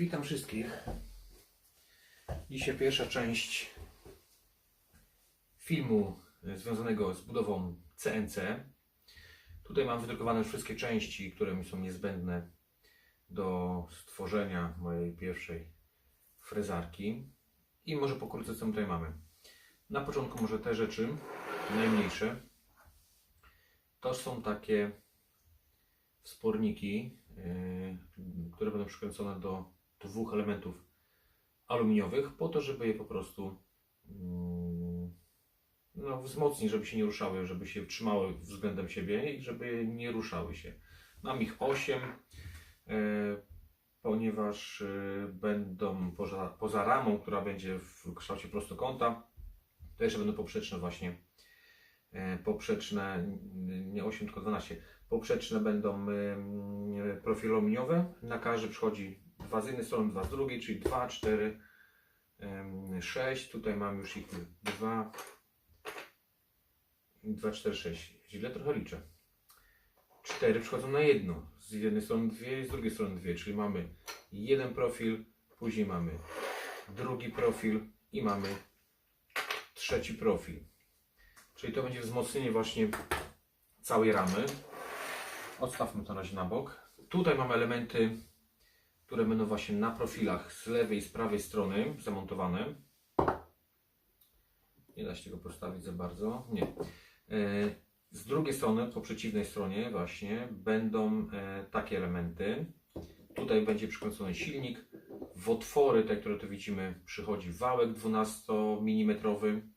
Witam wszystkich. Dzisiaj pierwsza część filmu związanego z budową CNC. Tutaj mam wydrukowane wszystkie części, które mi są niezbędne do stworzenia mojej pierwszej frezarki. I może pokrótce co tutaj mamy. Na początku może te rzeczy najmniejsze. To są takie wsporniki, yy, które będą przykręcone do dwóch elementów aluminiowych, po to, żeby je po prostu mm, no, wzmocnić, żeby się nie ruszały, żeby się trzymały względem siebie i żeby nie ruszały się. Mam ich 8, ponieważ yy, będą poza, poza ramą, która będzie w kształcie prostokąta, to jeszcze będą poprzeczne właśnie, yy, poprzeczne, nie 8, tylko 12, poprzeczne będą profile aluminiowe. Na każdy przychodzi dwa z jednej strony, dwa z drugiej, czyli 2, 4, 6. Tutaj mam już ich 2, 2, 4, 6. Źle trochę liczę. 4 przychodzą na jedno. Z jednej strony dwie, z drugiej strony dwie, czyli mamy jeden profil, później mamy drugi profil i mamy trzeci profil. Czyli to będzie wzmocnienie właśnie całej ramy. Odstawmy to na razie na bok. Tutaj mamy elementy, które będą właśnie na profilach z lewej i z prawej strony zamontowane. Nie da się tego postawić za bardzo. Nie. E, Z drugiej strony, po przeciwnej stronie właśnie, będą e, takie elementy. Tutaj będzie przykręcony silnik. W otwory, te, które tu widzimy, przychodzi wałek 12 mm.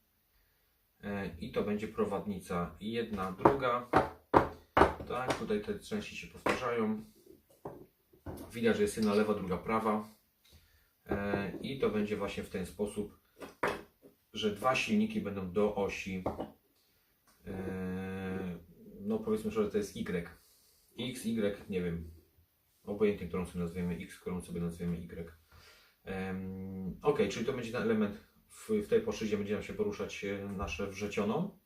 E, I to będzie prowadnica jedna, druga. Tak, tutaj te części się powtarzają. Widać, że jest jedna lewa, druga prawa. E, I to będzie właśnie w ten sposób, że dwa silniki będą do osi. e, No powiedzmy, że to jest Y. X, Y, nie wiem. Obojętnie, którą sobie nazwiemy X, którą sobie nazwiemy Y. Ok, czyli to będzie ten element w, tej płaszczyźnie będzie nam się poruszać e, nasze wrzeciono.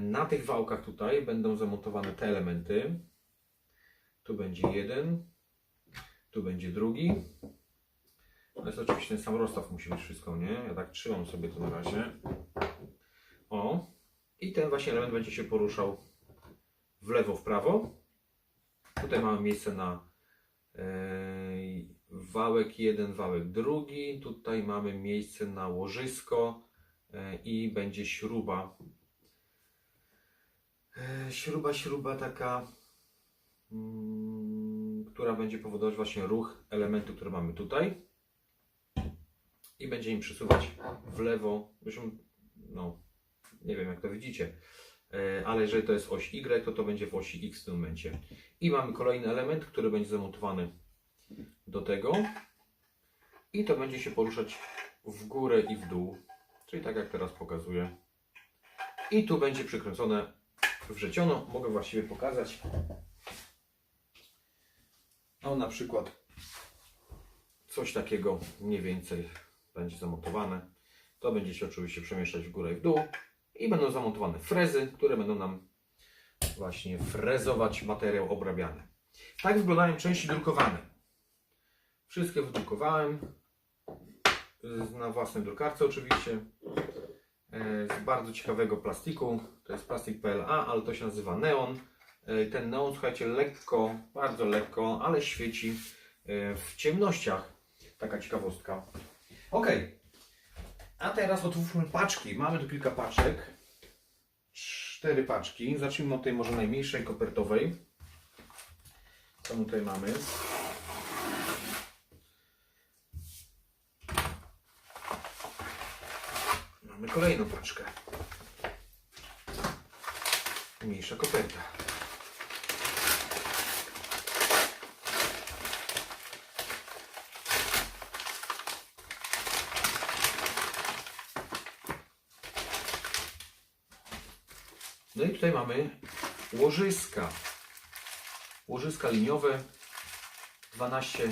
Na tych wałkach tutaj będą zamontowane te elementy. Tu będzie jeden, tu będzie drugi. To jest oczywiście ten sam rozstaw musi być wszystko, nie? Ja tak trzymam sobie to na razie. O. I ten właśnie element będzie się poruszał w lewo, w prawo. Tutaj mamy miejsce na e, wałek jeden, wałek drugi. Tutaj mamy miejsce na łożysko e, i będzie śruba E, Śruba, śruba taka, mm, która będzie powodować właśnie ruch elementu, który mamy tutaj i będzie im przesuwać w lewo. Zresztą, no, nie wiem jak to widzicie, e, ale jeżeli to jest oś Y, to to będzie w osi X w tym momencie. I mamy kolejny element, który będzie zamontowany do tego i to będzie się poruszać w górę i w dół, czyli tak jak teraz pokazuję. I tu będzie przykręcone wrzeciono. Mogę właściwie pokazać. No na przykład coś takiego mniej więcej będzie zamontowane. To będzie się oczywiście przemieszczać w górę i w dół. I będą zamontowane frezy, które będą nam właśnie frezować materiał obrabiany. Tak wyglądają części drukowane. Wszystkie wydrukowałem na własnej drukarce oczywiście e, z bardzo ciekawego plastiku. To jest plastik PLA, ale to się nazywa neon. E, Ten neon, słuchajcie, lekko, bardzo lekko, ale świeci e, w ciemnościach. Taka ciekawostka. Ok. A teraz otwórzmy paczki. Mamy tu kilka paczek. Cztery paczki. Zacznijmy od tej może najmniejszej, kopertowej. Co tutaj mamy? Mamy kolejną paczkę. Mniejsza koperta. No i tutaj mamy łożyska. Łożyska liniowe 12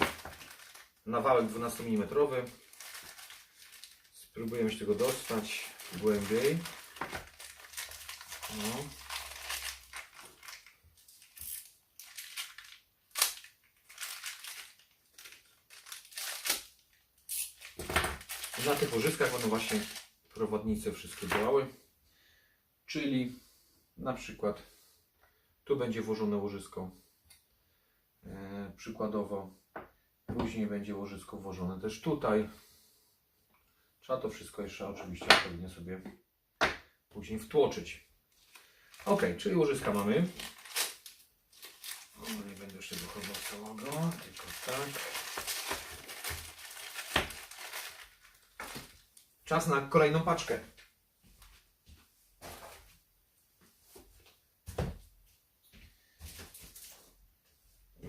na wałek 12 mm. Spróbujemy się tego dostać głębiej. No. Na tych łożyskach będą właśnie prowadnice wszystkie działały. Czyli na przykład tu będzie włożone łożysko. E, przykładowo. Później będzie łożysko włożone też tutaj. Trzeba to wszystko jeszcze oczywiście odpowiednio sobie później wtłoczyć. Ok, czyli łożyska mamy. O, nie będę jeszcze dochodził całego, tylko tak. Czas na kolejną paczkę.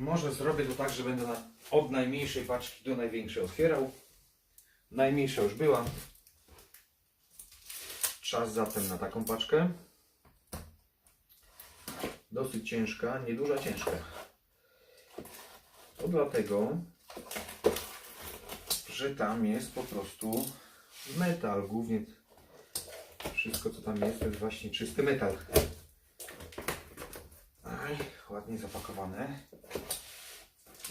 Może zrobię to tak, że będę na, od najmniejszej paczki do największej otwierał. Najmniejsza już była. Czas zatem na taką paczkę. Dosyć ciężka, nieduża ciężka. To dlatego, że tam jest po prostu metal. Głównie wszystko co tam jest to jest właśnie czysty metal. Ładnie zapakowane.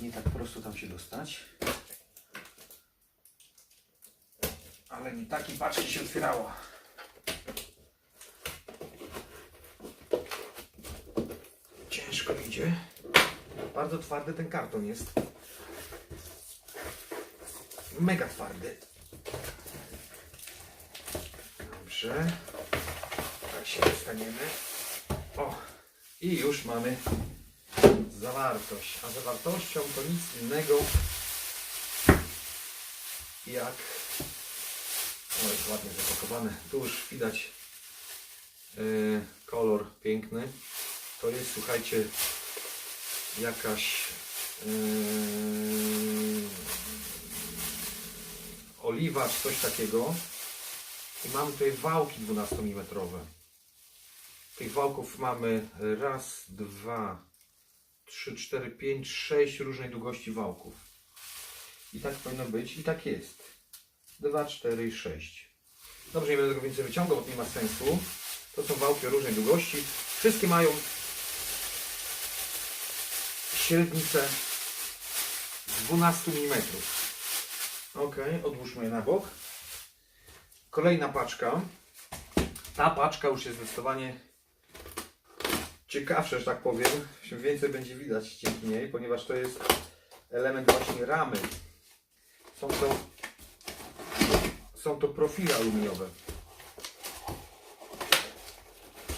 Nie tak prosto tam się dostać. Ale nie takiej paczki się otwierało. Ciężko idzie. Bardzo twardy ten karton jest. Mega twardy. Dobrze. Tak się dostaniemy. O, i już mamy zawartość. A zawartością to nic innego jak. O, jest ładnie zapakowane. Tu już widać yy, kolor piękny. To jest, słuchajcie, jakaś yy, oliwa czy coś takiego. I mamy tutaj wałki 12 mm. Tych wałków mamy raz, dwa, trzy, cztery, pięć, sześć różnej długości wałków. I tak powinno być i tak jest. 2, 4 i 6. Dobrze, nie będę tego więcej wyciągał, bo to nie ma sensu. To są wałki o różnej długości. Wszystkie mają średnicę 12 mm. Ok, odłóżmy je na bok. Kolejna paczka. Ta paczka już jest zdecydowanie ciekawsza, że tak powiem. Więcej będzie widać dzięki niej, ponieważ to jest element właśnie ramy. Są to, są to profile aluminiowe.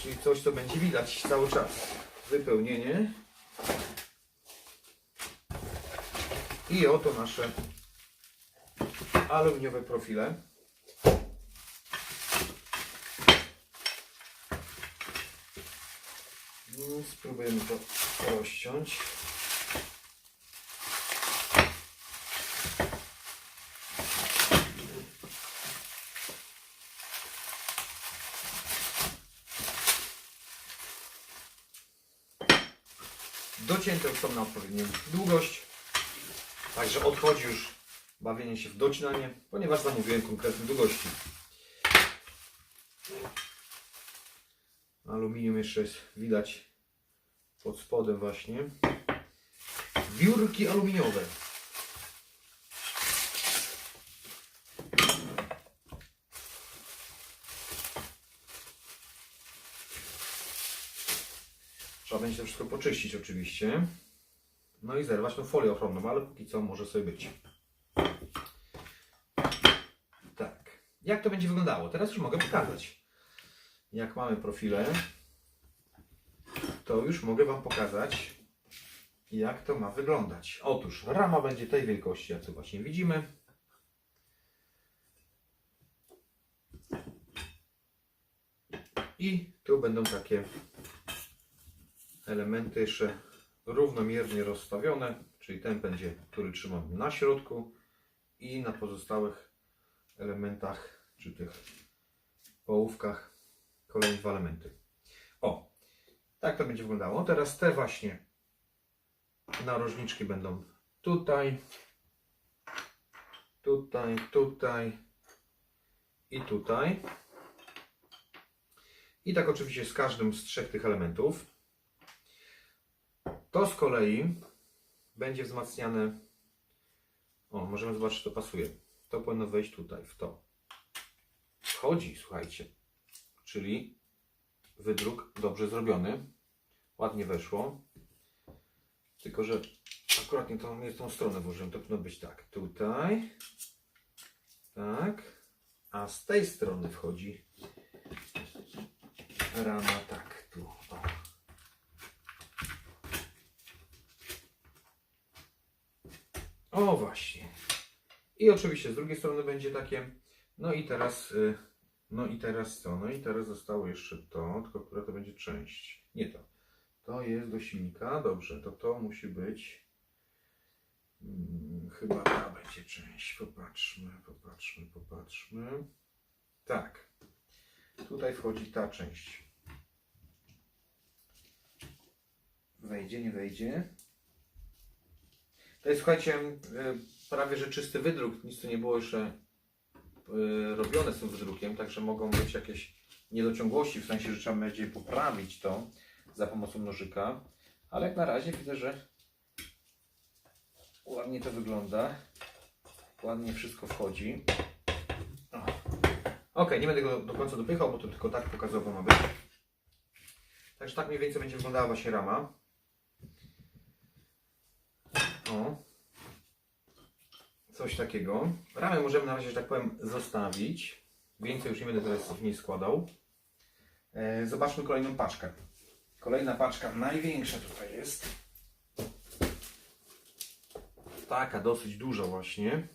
Czyli coś, co będzie widać cały czas. Wypełnienie. I oto nasze aluminiowe profile. Spróbujemy to rozciąć. Docięte są na odpowiednią długość. Także odchodzi już bawienie się w docinanie, ponieważ zamówiłem konkretne długości. Aluminium jeszcze jest widać pod spodem właśnie. Wiórki aluminiowe. Trzeba będzie to wszystko poczyścić oczywiście. No i zerwać tą folię ochronną, ale póki co może sobie być. Tak. Jak to będzie wyglądało? Teraz już mogę pokazać. Jak mamy profile, to już mogę Wam pokazać, jak to ma wyglądać. Otóż rama będzie tej wielkości, jak tu właśnie widzimy. I tu będą takie elementy jeszcze równomiernie rozstawione, czyli ten będzie, który trzymam na środku i na pozostałych elementach, czy tych połówkach kolejne dwa elementy. Tak to będzie wyglądało. Teraz te właśnie narożniczki będą tutaj, tutaj, tutaj i tutaj. I tak oczywiście z każdym z trzech tych elementów. To z kolei będzie wzmacniane. O, możemy zobaczyć, czy to pasuje. To powinno wejść tutaj, w to. Wchodzi, słuchajcie. Czyli wydruk dobrze zrobiony. Ładnie weszło. Tylko, że akurat nie tą, nie tą stronę włożyłem. To powinno być tak. Tutaj. Tak. A z tej strony wchodzi rama tak. Tu. O. O właśnie. I oczywiście z drugiej strony będzie takie. No i teraz. y, No i teraz co? No i teraz zostało jeszcze to, tylko która to będzie część. Nie to. To jest do silnika. Dobrze, to to musi być. mm, Chyba ta będzie część. Popatrzmy, popatrzmy, popatrzmy. Tak. Tutaj wchodzi ta część. Wejdzie, nie wejdzie. To jest, słuchajcie, y, prawie że czysty wydruk. Nic tu nie było jeszcze robione z tym wydrukiem, także mogą być jakieś niedociągłości, w sensie, że trzeba będzie poprawić to za pomocą nożyka. Ale jak na razie widzę, że ładnie to wygląda. Ładnie wszystko wchodzi. Ok, nie będę go do końca dopychał, bo to tylko tak pokazowo ma być. Także tak mniej więcej będzie wyglądała właśnie rama. O. Coś takiego. Ramę możemy na razie, że tak powiem, zostawić. Więcej już nie będę teraz w niej składał. E, zobaczmy kolejną paczkę. Kolejna paczka, największa tutaj jest. Taka dosyć duża właśnie.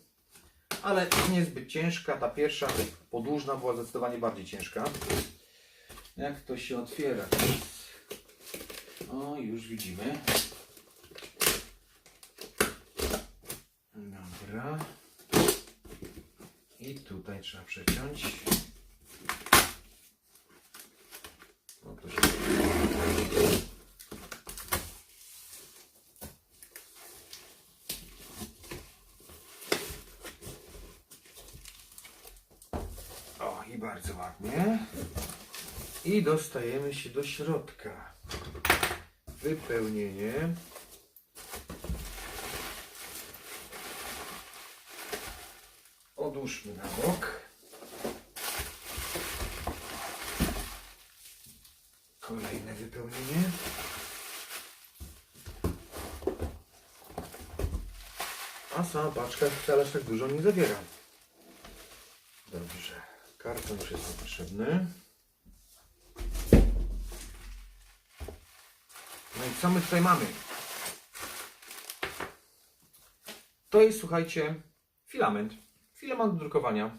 Ale niezbyt ciężka. Ta pierwsza podłużna była zdecydowanie bardziej ciężka. Jak to się otwiera? O, już widzimy. Dobra. I tutaj trzeba przeciąć. O, się... O, i bardzo ładnie. I dostajemy się do środka. Wypełnienie. Odłóżmy na bok. Kolejne wypełnienie. A sama paczka wcale tak dużo nie zawiera. Dobrze. Karton już jest potrzebny. No i co my tutaj mamy? To jest, słuchajcie, filament. Filament do drukowania.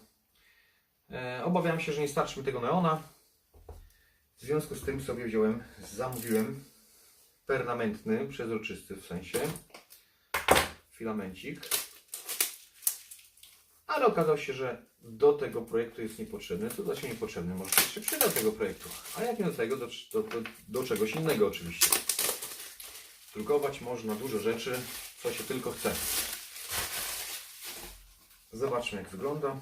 E, obawiam się, że nie starczy mi tego neona. W związku z tym sobie wziąłem, zamówiłem permanentny, przezroczysty w sensie filamencik. Ale okazało się, że do tego projektu jest niepotrzebny. Co znaczy niepotrzebny? Może się przyda tego projektu. A jak nie do tego, do, do, do czegoś innego oczywiście. Drukować można dużo rzeczy, co się tylko chce. Zobaczmy jak wygląda.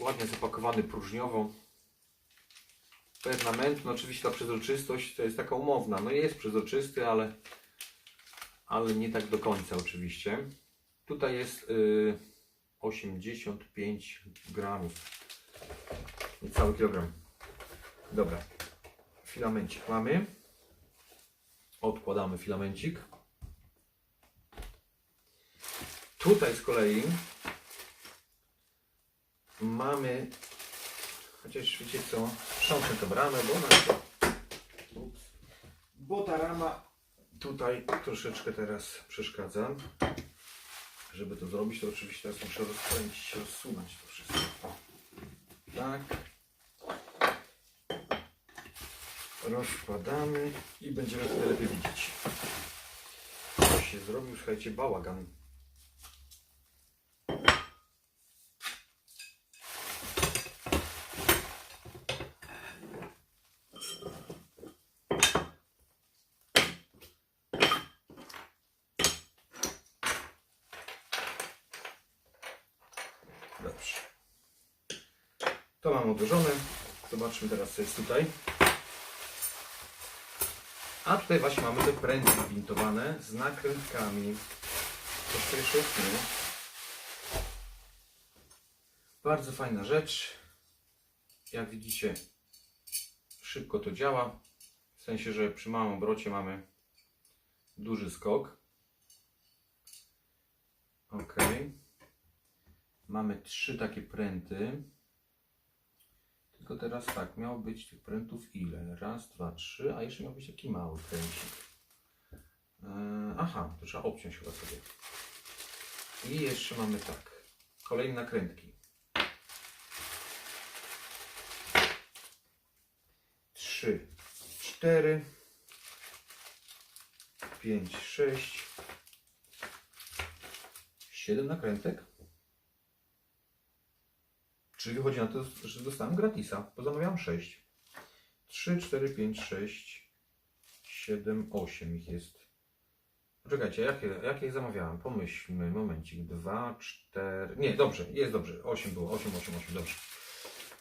Ładnie zapakowany próżniowo. Permanent, no oczywiście ta przezroczystość to jest taka umowna. No jest przezroczysty, ale, ale nie tak do końca oczywiście. Tutaj jest y, 85 gramów. Niecały kilogram. Dobra. Filamencik mamy. Odkładamy filamencik. Tutaj z kolei mamy, chociaż wiecie co, sprzątnę tę ramę, bo ona ups, bo ta rama tutaj troszeczkę teraz przeszkadza. Żeby to zrobić, to oczywiście teraz muszę rozkręcić, rozsunąć to wszystko. Tak. Rozkładamy i będziemy wtedy lepiej widzieć. To się zrobił, słuchajcie, bałagan. Dobrze. To mam odłożone. Zobaczmy teraz, co jest tutaj. A tutaj właśnie mamy te pręty gwintowane z nakrętkami. To świetnie. Bardzo fajna rzecz. Jak widzicie, szybko to działa. W sensie, że przy małym obrocie mamy duży skok. Ok. Mamy trzy takie pręty. Tylko teraz tak, miało być tych prętów ile? Raz, dwa, trzy, a jeszcze miał być taki mały pręcik. Eee, aha, to trzeba obciąć chyba sobie. I jeszcze mamy tak, kolejne nakrętki. Trzy, cztery, pięć, sześć, siedem nakrętek. Czyli wychodzi na to, że dostałem gratisa, bo zamawiałem 6. 3, 4, 5, 6, 7, 8 ich jest. Poczekajcie, jakie, jakie ich zamawiałem? Pomyślmy, momencik. 2, 4. Nie, dobrze, jest dobrze. 8 było, 8, 8, 8, dobrze.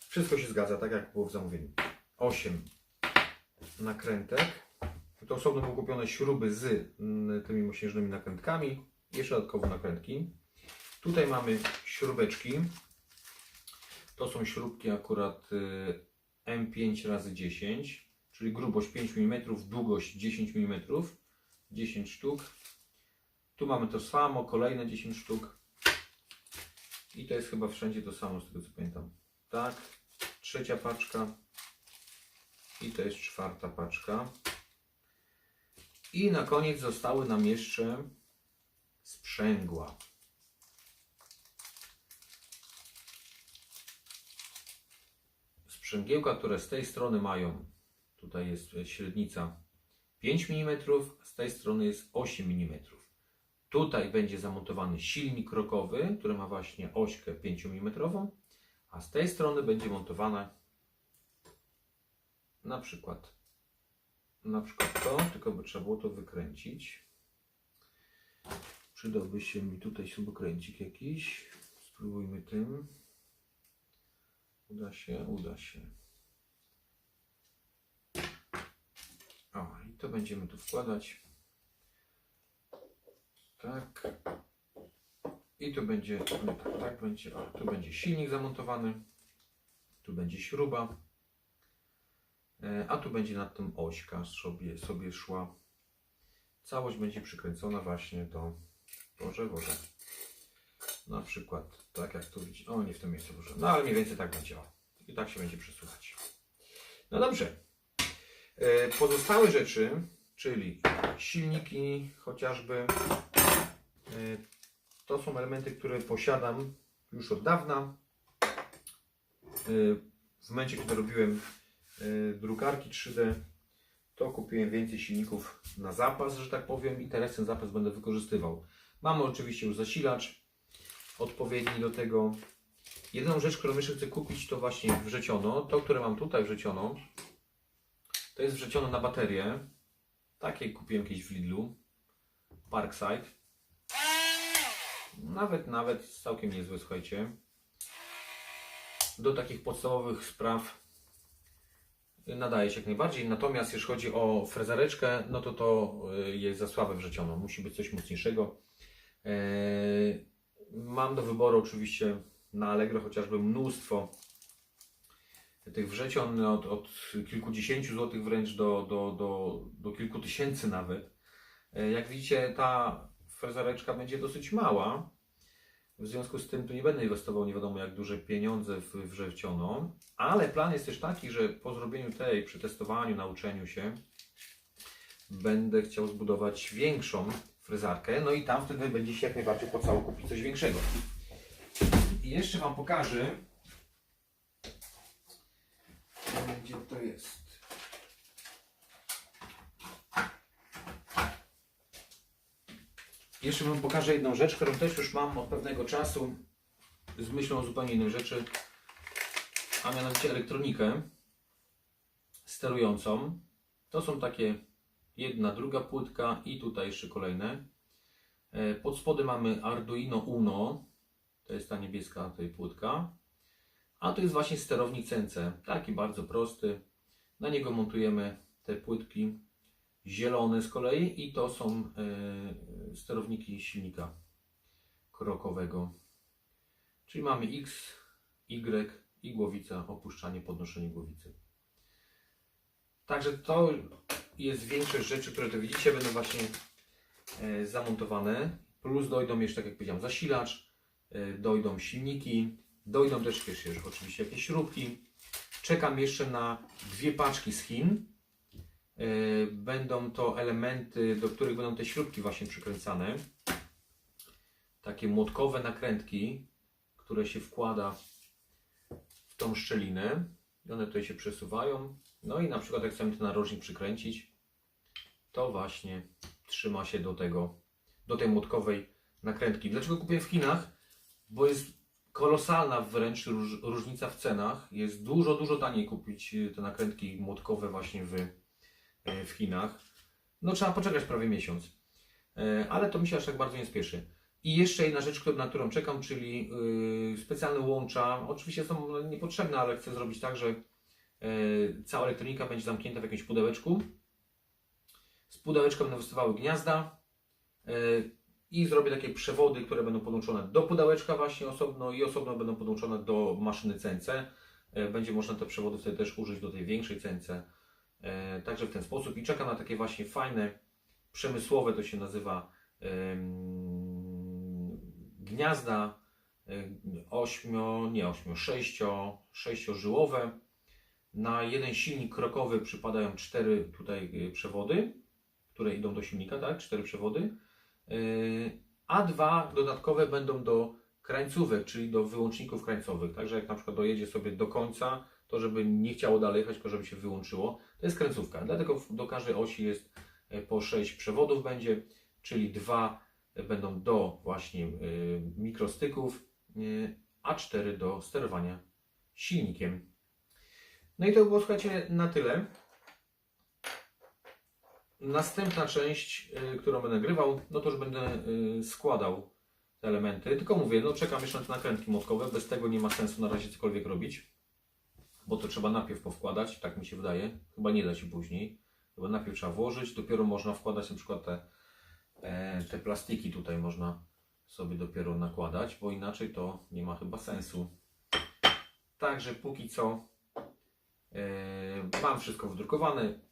Wszystko się zgadza, tak jak było w zamówieniu. 8 nakrętek. To osobno były kupione śruby z mm, tymi mosiężnymi nakrętkami. Jeszcze dodatkowo nakrętki. Tutaj mamy śrubeczki. To są śrubki akurat y, M5 razy 10, czyli grubość 5 mm, długość 10 mm, 10 sztuk. Tu mamy to samo, kolejne 10 sztuk. I to jest chyba wszędzie to samo, z tego co pamiętam. Tak, trzecia paczka. I to jest czwarta paczka. I na koniec zostały nam jeszcze sprzęgła. Sprzęgiełka, które z tej strony mają, tutaj jest średnica 5 mm, z tej strony jest 8 mm. Tutaj będzie zamontowany silnik rokowy, który ma właśnie ośkę 5 mm, a z tej strony będzie montowana na przykład na przykład to, tylko by trzeba było to wykręcić. Przydałby się mi tutaj śrubokręcik jakiś. Spróbujmy tym. Uda się, uda się. O, i to będziemy tu wkładać. Tak. I tu będzie, no tak, tak będzie, o, tu będzie silnik zamontowany. Tu będzie śruba. E, A tu będzie nad tym ośka sobie, sobie szła. Całość będzie przykręcona właśnie do, Boże, Boże. Na przykład, tak jak tu widzicie, o nie w tym miejscu może, no ale mniej więcej tak będzie. o. I tak się będzie przesuwać. No dobrze. E, Pozostałe rzeczy, czyli silniki chociażby, e, to są elementy, które posiadam już od dawna. E, W momencie, kiedy robiłem drukarki 3D, to kupiłem więcej silników na zapas, że tak powiem, i teraz ten zapas będę wykorzystywał. Mamy oczywiście już zasilacz odpowiedni do tego. Jedyną rzecz, którą jeszcze chcę kupić, to właśnie wrzeciono. To, które mam tutaj wrzeciono, to jest wrzeciono na baterię. Takie kupiłem kiedyś w Lidlu. Parkside. Nawet, nawet całkiem niezłe, słuchajcie. Do takich podstawowych spraw nadaje się jak najbardziej. Natomiast jeśli chodzi o frezareczkę, no to to y, jest za słabe wrzeciono. Musi być coś mocniejszego. Eee, Mam do wyboru oczywiście na Allegro chociażby mnóstwo tych wrzecion od, od kilkudziesięciu złotych wręcz do, do, do, do kilku tysięcy nawet. E, Jak widzicie, ta frezareczka będzie dosyć mała. W związku z tym tu nie będę inwestował nie wiadomo jak duże pieniądze w wrzeciono, ale plan jest też taki, że po zrobieniu tej, przetestowaniu, nauczeniu się, będę chciał zbudować większą frezarkę, no i tam wtedy będzie się jak najbardziej opłacało kupić coś większego. I jeszcze Wam pokażę, gdzie to jest. Jeszcze Wam pokażę jedną rzecz, którą też już mam od pewnego czasu z myślą o zupełnie innej rzeczy, a mianowicie elektronikę sterującą. To są takie jedna, druga płytka i tutaj jeszcze kolejne. E, Pod spodem mamy Arduino Uno, to jest ta niebieska tutaj płytka. A to jest właśnie sterownik CNC, taki bardzo prosty. Na niego montujemy te płytki zielone z kolei i to są e, sterowniki silnika krokowego. Czyli mamy X, Y i głowica, opuszczanie, podnoszenie głowicy. Także to jest większość rzeczy, które tu widzicie, będą właśnie e, zamontowane. Plus dojdą jeszcze, tak jak powiedziałem, zasilacz, e, dojdą silniki, dojdą też jeszcze oczywiście jakieś śrubki. Czekam jeszcze na dwie paczki z Chin. E, Będą to elementy, do których będą te śrubki właśnie przykręcane. Takie młotkowe nakrętki, które się wkłada w tą szczelinę. I one tutaj się przesuwają. No i na przykład jak chcemy ten narożnik przykręcić, to właśnie trzyma się do tego, do tej młotkowej nakrętki. Dlaczego kupię w Chinach? Bo jest kolosalna wręcz róż, różnica w cenach. Jest dużo, dużo taniej kupić y, te nakrętki młotkowe właśnie w, y, w Chinach. No trzeba poczekać prawie miesiąc. E, Ale to mi się aż tak bardzo nie spieszy. I jeszcze jedna rzecz, na którą czekam, czyli yy, specjalne łącza. Oczywiście są niepotrzebne, ale chcę zrobić tak, że yy, cała elektronika będzie zamknięta w jakimś pudełeczku. Z pudełeczka będą wystawały gniazda yy, i zrobię takie przewody, które będą podłączone do pudełeczka właśnie osobno i osobno będą podłączone do maszyny CNC. Yy, będzie można te przewody wtedy też użyć do tej większej CNC. Yy, także w ten sposób i czekam na takie właśnie fajne, przemysłowe to się nazywa gniazda y, ośmio, nie ośmio, sześcio, sześciożyłowe. Na jeden silnik krokowy przypadają cztery tutaj przewody, które idą do silnika, tak? Cztery przewody. Y, A dwa dodatkowe będą do krańcówek, czyli do wyłączników krańcowych. Także jak na przykład dojedzie sobie do końca, to żeby nie chciało dalej jechać, tylko żeby się wyłączyło, to jest krańcówka. Dlatego do każdej osi jest y, po sześć przewodów będzie, czyli dwa będą do właśnie y, mikrostyków, y, a cztery do sterowania silnikiem. No i to było słuchajcie na tyle. Następna część, y, którą będę nagrywał, no to już będę y, składał te elementy. Tylko mówię, no czekam jeszcze na te nakrętki młotkowe, bez tego nie ma sensu na razie cokolwiek robić, bo to trzeba najpierw powkładać, tak mi się wydaje. Chyba nie da się później. Chyba najpierw trzeba włożyć, dopiero można wkładać na przykład te e, te plastiki tutaj można sobie dopiero nakładać, bo inaczej to nie ma chyba sensu. Także póki co e, mam wszystko wdrukowane.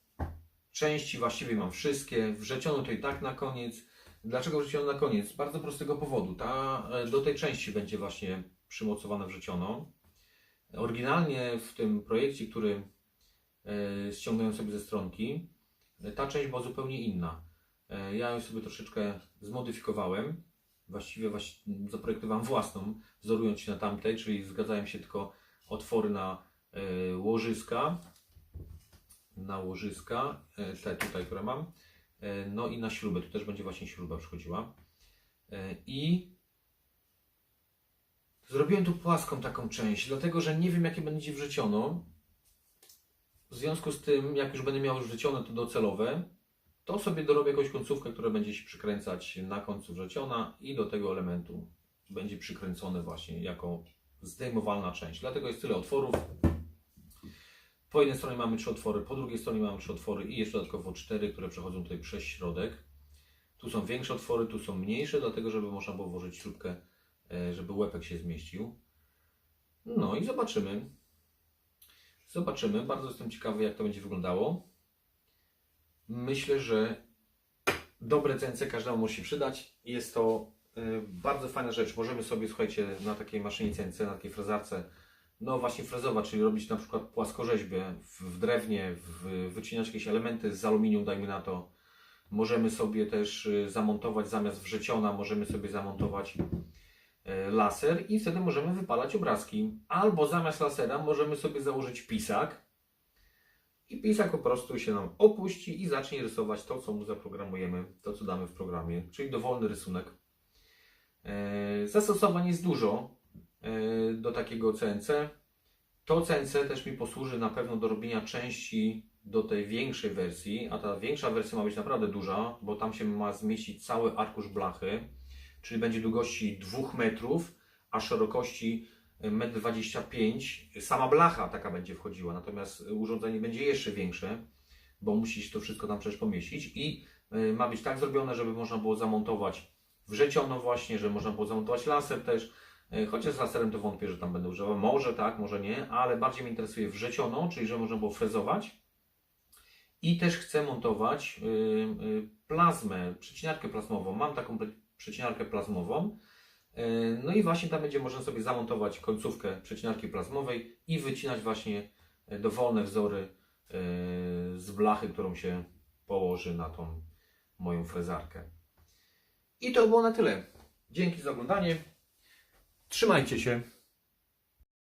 Części właściwie mam wszystkie. Wrzeciono to i tak na koniec. Dlaczego wrzeciono na koniec? Z bardzo prostego powodu. Ta, e, do tej części będzie właśnie przymocowane wrzeciono. Oryginalnie w tym projekcie, który e, ściągnąłem sobie ze stronki, e, ta część była zupełnie inna. Ja ją sobie troszeczkę zmodyfikowałem. Właściwie właś- zaprojektowałem własną, wzorując się na tamtej, czyli zgadzają się tylko otwory na łożyska, na łożyska, e, te tutaj, które mam, e, no i na śrubę, tu też będzie właśnie śruba przychodziła. E, I zrobiłem tu płaską taką część, dlatego że nie wiem jakie będzie wrzeciono. W związku z tym, jak już będę miał wrzeciono to docelowe, to sobie dorobię jakąś końcówkę, która będzie się przykręcać na końcu wrzeciona i do tego elementu będzie przykręcone właśnie jako zdejmowalna część. Dlatego jest tyle otworów. Po jednej stronie mamy trzy otwory, po drugiej stronie mamy trzy otwory i jeszcze dodatkowo cztery, które przechodzą tutaj przez środek. Tu są większe otwory, tu są mniejsze, dlatego żeby można było włożyć śrubkę, e, żeby łepek się zmieścił. No i zobaczymy. Zobaczymy. Bardzo jestem ciekawy, jak to będzie wyglądało. Myślę, że dobre CNC każdemu się przydać. Jest to y, bardzo fajna rzecz. Możemy sobie, słuchajcie, na takiej maszynie CNC, na takiej frezarce, no właśnie frezować, czyli robić na przykład płaskorzeźbę w, drewnie, w, wycinać jakieś elementy z aluminium, dajmy na to. Możemy sobie też y, zamontować zamiast wrzeciona, możemy sobie zamontować y, laser i wtedy możemy wypalać obrazki. Albo zamiast lasera możemy sobie założyć pisak, i pisak po prostu się nam opuści i zacznie rysować to, co mu zaprogramujemy, to, co damy w programie, czyli dowolny rysunek. E, Zastosowań jest dużo do takiego CNC. To CNC też mi posłuży na pewno do robienia części do tej większej wersji, a ta większa wersja ma być naprawdę duża, bo tam się ma zmieścić cały arkusz blachy, czyli będzie długości 2 metrów, a szerokości 1,25 m. Sama blacha taka będzie wchodziła, natomiast urządzenie będzie jeszcze większe. bo musi się to wszystko tam przecież pomieścić i y, ma być tak zrobione, żeby można było zamontować wrzeciono właśnie, że można było zamontować laser też, chociaż z laserem to wątpię, że tam będę używał, może tak, może nie, ale bardziej mnie interesuje wrzeciono, czyli że można było frezować i też chcę montować y, y, plazmę, przecinarkę plazmową, mam taką przecinarkę plazmową, y, no i właśnie tam będzie można sobie zamontować końcówkę przecinarki plazmowej i wycinać właśnie y, dowolne wzory z blachy, którą się położy na tą moją frezarkę. I to było na tyle. Dzięki za oglądanie. Trzymajcie się.